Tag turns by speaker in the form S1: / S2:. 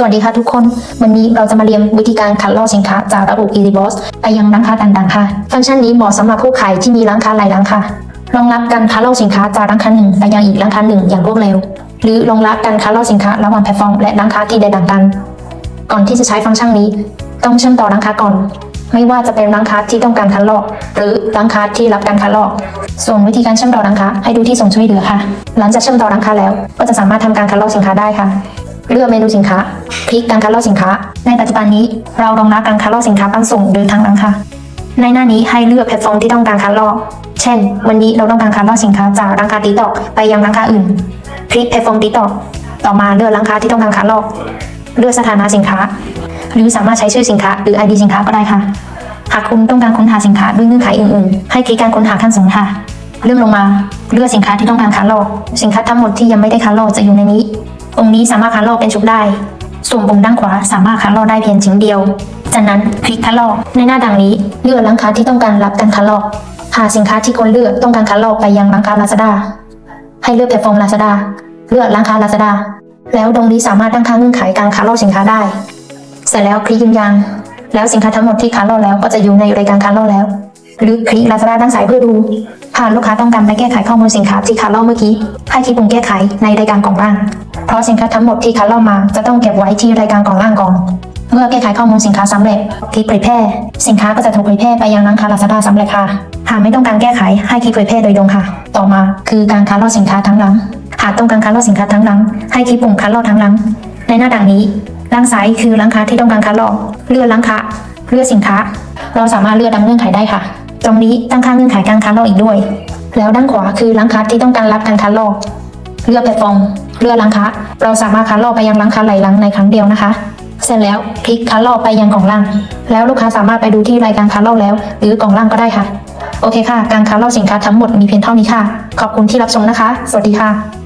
S1: สวัสดีค่ะทุกคน วันนี้เราจะมาเรียนวิธีการคัดลอกสินค้าจากระบบ e-boss ไปยังร้านค้าต่างๆค่ะ ฟังก์ชันนี้เหมาะสำหรับผู้ขายที่มีร้านค้าหลายร้านค่ะ รองรับการคัดลอกสินค้าจากร้านค้าหนึ่งไปยังอีกร้านค้าหนึ่งอย่างรวดเร็ว หรือรองรับการคัดลอกสินค้าระหว่างแพลตฟอร์มและร้านค้าที่แตกต่างกัน ก่อนที่จะใช้ฟังก์ชันนี้ ต้องเชื่อมต่อร้านค้าก่อน ไม่ว่าจะเป็นร้านค้าที่ต้องการคัดลอก หรือร้านค้าที่รับการคัดลอกส่วนวิธีการเชื่อมต่อร้านค้าให้ดูที่ส่งช่วยเหลือค่ะ หลังจากเชื่อมต่อร้านค้าแล้ว ก็จะสามารถทำการคัดลอกสินค้าได้ค่ะ เลือกเมนูสินค้า คลิกการคัดลอกสินค้า ในปัจจุบันนี้เรารองรับการคัดลอกสินค้าตั้งส่งหรือทางร้านค้าในหน้านี้ให้เลือกแพลตฟอร์มที่ต้องการคัดลอกเช่น วันนี้เราต้องการคัดลอกสินค้าจากร้านค้าติ๊กตอกไปยังร้านค้าอื่น คลิกแพลตฟอร์มติ๊กตอกต่อมาเลือกร้านค้าที่ต้องการคัดลอกเลือกสถานะสินค้า หรือสามารถใช้ชื่อสินค้าหรือ ID สินค้าก็ได้ค่ะ หากคุณต้องการค้นหาสินค้าด้วยเงื่อนไขอื่นๆ ให้คลิกการค้นหาขั้นสูงค่ะ เลื่อนลงมา เลือกสินค้าที่ต้องการคัดลอก สินค้าทั้งหมดที่ยังไม่ได้คัดลอกจะอยู่ในนี้ตรงนี้สามารถคัดลอกเป็นชุดได้ ส่วนปุ่มด้านขวาสามารถคัดลอกได้เพียงชิ้นเดียว จากนั้นคลิกคัดลอก ในหน้าดังนี้ เลือกร้านค้าที่ต้องการรับการคัดลอก หาสินค้าที่คนเลือกต้องการคัดลอกไปยังร้านค้า Lazada ให้เลือกแพลตฟอร์ม Lazada เลือกร้านค้า Lazada แล้วตรงนี้สามารถตั้งค่าเงื่อนไขการคัดลอกสินค้าได้ เสร็จแล้วคลิกยืนยัน แล้วสินค้าทั้งหมดที่คัดลอกแล้วก็จะอยู่ในรายการคัดลอกแล้ว หรือคลิก Lazada ด้านซ้ายเพื่อดูหากลูกค้าต้องการไปแก้ไขข้อมูลสินค้าที่คัดลอกเมื่อกี้ ให้คลิกปุ่มแก้ไขในรายการกล่องล่าง เพราะสินค้าทั้งหมดที่คัดลอกมาจะต้องเก็บไว้ที่รายการกล่องล่างก่อน เมื่อแก้ไขข้อมูลสินค้าสำเร็จคลิกเผยแพร่ สินค้าก็จะถูกเผยแพร่ไปยังร้านค้า Lazada สำเร็จค่ะ หากไม่ต้องการแก้ไขให้คลิกเผยแพร่โดยตรงค่ะ ต่อมาคือการคัดลอกสินค้าทั้งหลังหากต้องการคัดลอกสินค้าทั้งหลังให้คลิกปุ่มคัดลอกทั้งหลัง ในหน้าดังนี้ด้านซ้ายคือร้านค้าที่ต้องการคัดลอก เลือกร้านค้า เลือกสินค้า เราสามารถเลือกตามเงื่อนไขได้ค่ะ ตรงนี้ตั้งค่าเงื่อนไขการคัดลอกอีกด้วย แล้วด้านขวาคือร้านค้าที่ต้องการรับการคัดลอก เลือกแพลตฟอร์มเลือกร้านค้า เราสามารถคัดลอกไปยังร้านค้าหลายร้านในครั้งเดียวนะคะ เสร็จแล้วคลิกคัดลอกไปยังกล่องล่าง แล้วลูกค้าสามารถไปดูที่รายการคัดลอกแล้ว หรือกล่องล่างก็ได้ค่ะ โอเคค่ะ การคัดลอกสินค้าทั้งหมดมีเพียงเท่านี้ค่ะ ขอบคุณที่รับชมนะคะ สวัสดีค่ะ